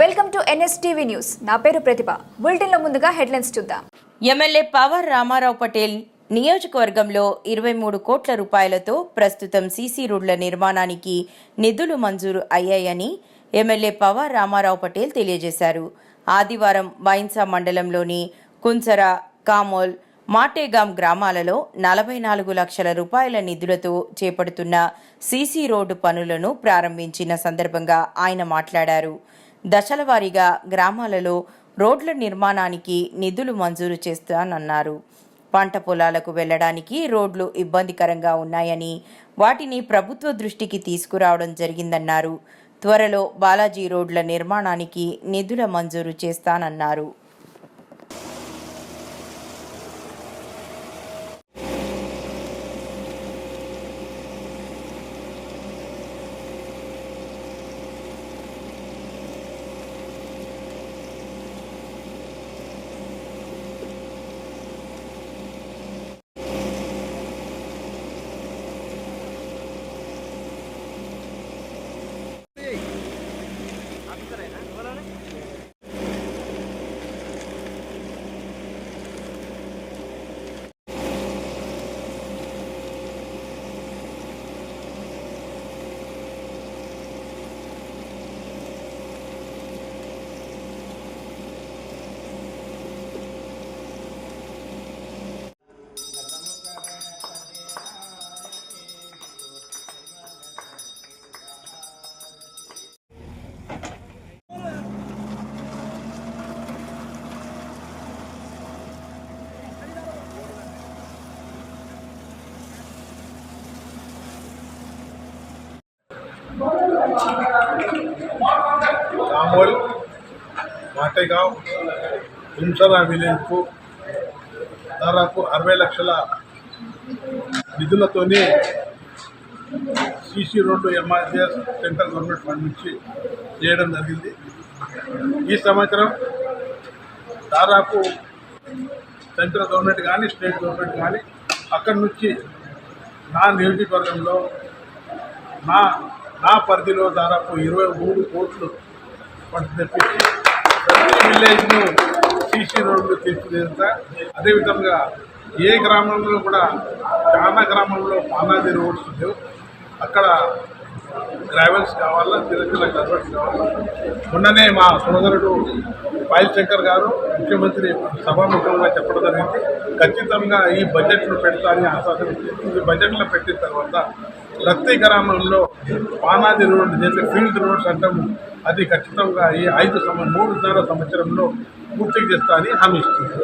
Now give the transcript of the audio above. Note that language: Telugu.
Welcome to NSTV news. నా పేరు ప్రతిభ. బులెటిన్లో ముందుగా హెడ్లైన్స్ చూద్దాం. ఎమ్మెల్యే పవర్ రామారావు పటేల్ నియోజకవర్గంలో ఇరవై మూడు కోట్ల రూపాయలతో ప్రస్తుతం సీసీ రోడ్ల నిర్మాణానికి నిధులు మంజూరు అయ్యాయని ఎమ్మెల్యే పవర్ రామారావు పటేల్ తెలియజేశారు. ఆదివారం బైన్సా మండలంలోని కుంసర కామోల్ మాటేగాం గ్రామాలలో నలభై నాలుగు లక్షల రూపాయల నిధులతో చేపడుతున్న సీసీ రోడ్డు పనులను ప్రారంభించిన సందర్భంగా ఆయన మాట్లాడారు. దశలవారీగా గ్రామాలలో రోడ్ల నిర్మాణానికి నిధులు మంజూరు చేస్తానన్నారు. పంట పొలాలకు వెళ్ళడానికి రోడ్లు ఇబ్బందికరంగా ఉన్నాయని వాటిని ప్రభుత్వ దృష్టికి తీసుకురావడం జరిగిందన్నారు. త్వరలో బాలాజీ రోడ్ల నిర్మాణానికి నిధుల మంజూరు చేస్తానన్నారు. కామోల్ మాటేగావ్ హింసరా విలేజ్కు దాదాపు అరవై లక్షల నిధులతోని CC road MRGS central government fund నుంచి చేయడం జరిగింది. ఈ సంవత్సరం దాదాపు సెంట్రల్ గవర్నమెంట్ కానీ స్టేట్ గవర్నమెంట్ కానీ అక్కడి నుంచి నా నియోజకవర్గంలో నా నా పరిధిలో దాదాపు ఇరవై మూడు కోట్లు ఫండ్స్ తెప్పించి ప్రతి విలేజ్ను సీసీ రోడ్లు తీర్చిదిద్దుతా అదేవిధంగా ఏ గ్రామంలో కూడా చాలా గ్రామంలో పానాది రోడ్స్ లేవు. అక్కడ గ్రావెల్స్ కావాలా చిన్న చిన్న కావాలా? మొన్ననే మా సోదరుడు పాయల్ శంకర్ గారు ముఖ్యమంత్రి సభాముఖంగా చెప్పడం జరిగింది. ఖచ్చితంగా ఈ బడ్జెట్లో పెడతా అని ఆశ్వాసం ఈ బడ్జెట్లో పెట్టిన తర్వాత ప్రతి గ్రామంలో పానాది రోడ్ చేసే ఫీల్డ్ రోడ్స్ అంటాము అది ఖచ్చితంగా ఈ ఐదు సంవ మూడున్నర సంవత్సరంలో పూర్తి చేస్తా అని హామీ ఇస్తుంది.